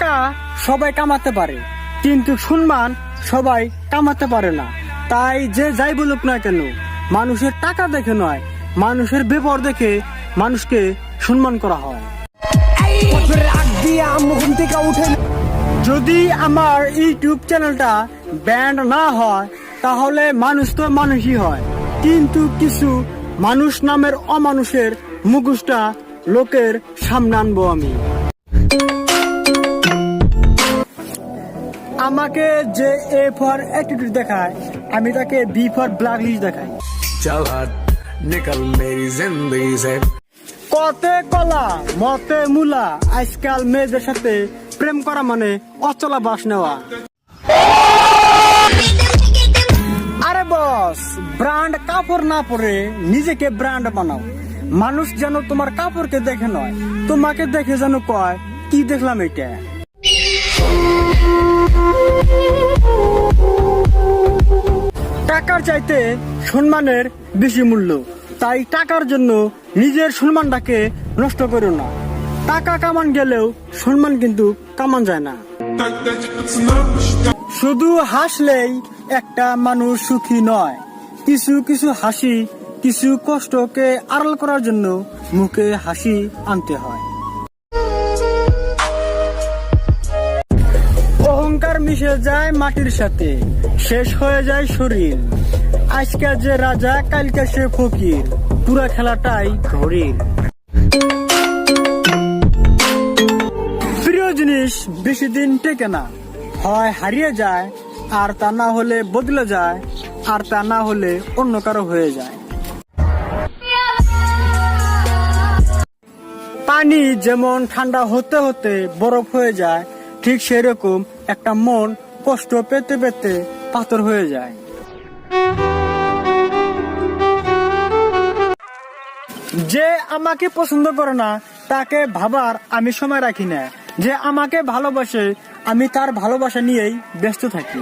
টাকা সবাই কামাতে পারে, কিন্তু সম্মান সবাই কামাতে পারে না। তাই যে যাই বলুক না কেন, মানুষের টাকা দেখে নয়, মানুষের বেপর দেখে মানুষকে সম্মান করা হয়। যদি আমার ইউটিউব চ্যানেলটা ব্যান্ড না হয়, তাহলে মানুষ তো মানুষই হয়। কিন্তু কিছু মানুষ নামের অমানুষের মুখোশটা লোকের সামনে আনব আমি। আমাকে যে এ ফর অ্যাটিটিউড দেখায় আমি তাকে বি ফর ব্ল্যাক লিস্ট দেখাই। চল হাত নিকল মেরি জিন্দেগি সে কতে কলা মতে মুলা আজকাল মেয়েদের সাথে প্রেম করা মানে অচলা বাস নেওয়া। আরে বস ব্র্যান্ড কাপড় না পরে নিজেকে ব্র্যান্ড বানাও। মানুষ যেন তোমার কাপড়কে দেখে নয় তোমাকে দেখে যেন কয় কি দেখলাম এটা? টাকার চাইতে সম্মানের বেশি মূল্য। তাই টাকার জন্য নিজের সম্মানটাকে নষ্ট করো না। টাকা কামান গেলেও সম্মান কিন্তু কামান যায় না। শুধু হাসলেই একটা মানুষ সুখী নয়। কিছু কিছু হাসি, কিছু কষ্টকে আড়াল করার জন্য মুখে হাসি আনতে হয়। মিশে যায় মাটির সাথে। শেষ হয়ে যায় শরীর। আজকে যে রাজা, কালকে সে ফকির। পুরা খেলাটাই ঘড়ির। প্রিয় জিনিস বেশি দিন টেকে না। হয় হারিয়ে যায়, আর তা না হলে বদলে যায়, আর তা না হলে অন্য কারও হয়ে যায়। পানি যেমন ঠান্ডা হতে হতে বরফ হয়ে যায় ঠিক সেরকম একটা মন কষ্ট পেতে পেতে পাথর হয়ে যায়। যে আমাকে পছন্দ করে না, তাকে ভাবার আমি সময় রাখি না। যে আমাকে ভালোবাসে, আমি তার ভালোবাসা নিয়েই ব্যস্ত থাকি।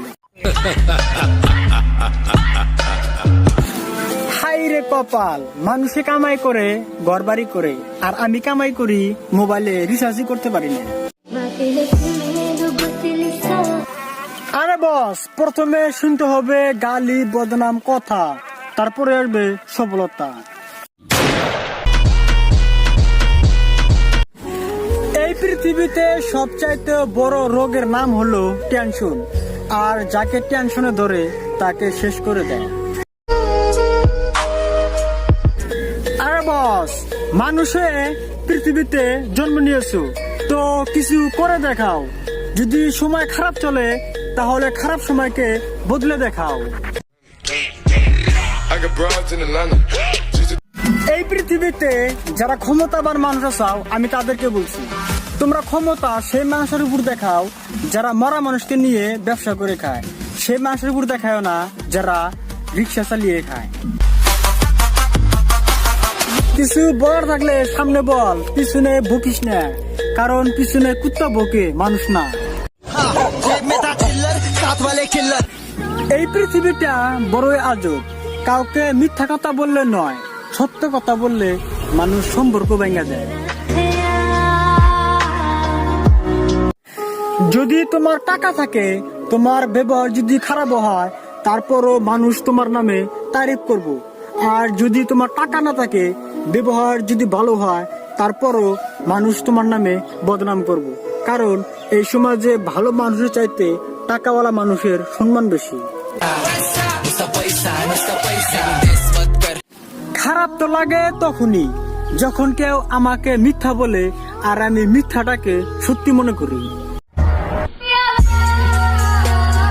হাই রে কপাল, মানুষে কামাই করে ঘর বাড়ি করে, আর আমি কামাই করি মোবাইলে রিচার্জই করতে পারি না। বস, প্রথমে শুনতে হবে গালি, বদনাম কথা, তারপরে আসবে সফলতা। এই পৃথিবীতে সবচাইতে বড় রোগের নাম হলো টেনশন আর যাকে টেনশনে ধরে, তাকে শেষ করে দেয়। আরে বস, মানুষে পৃথিবীতে জন্ম নিয়েছো, তো কিছু করে দেখাও। যদি সময় খারাপ চলে তাহলে খারাপ সময়কে বদলে দেখাও। এই পৃথিবীতে যারা ক্ষমতাবান মানুষ চাও আমি তাদেরকে বলছি তোমরা ক্ষমতা সেই মানুষের উপর দেখাও যারা মরা মানুষকে নিয়ে ব্যবসা করে খায়। সেই মানুষের উপর দেখায় না যারা রিক্সা চালিয়ে খায়। কিছু বলার থাকলে সামনে বল পিছনে বকিস না কারণ পিছনে কুত্তা বকে মানুষ না। এই পৃথিবীটা বড়ই আজব। কাউকে মিথ্যা কথা বললে নয়, সত্য কথা বললে মানুষ সম্পর্ক ভেঙে যায়। যদি তোমার টাকা থাকে, তোমার ব্যবহার যদি খারাপ হয়, তারপরও মানুষ তোমার নামে তারিফ করব। আর যদি তোমার টাকা না থাকে, ব্যবহার যদি ভালো হয়, তারপরও মানুষ তোমার নামে বদনাম করব। কারণ এই সমাজে ভালো মানুষের চাইতে টাকাওয়ালা মানুষের সম্মান বেশি। খারাপ তো লাগে তখনই যখন কেউ আমাকে মিথ্যা বলে আর আমি মিথ্যাটাকে সত্যি মনে করি।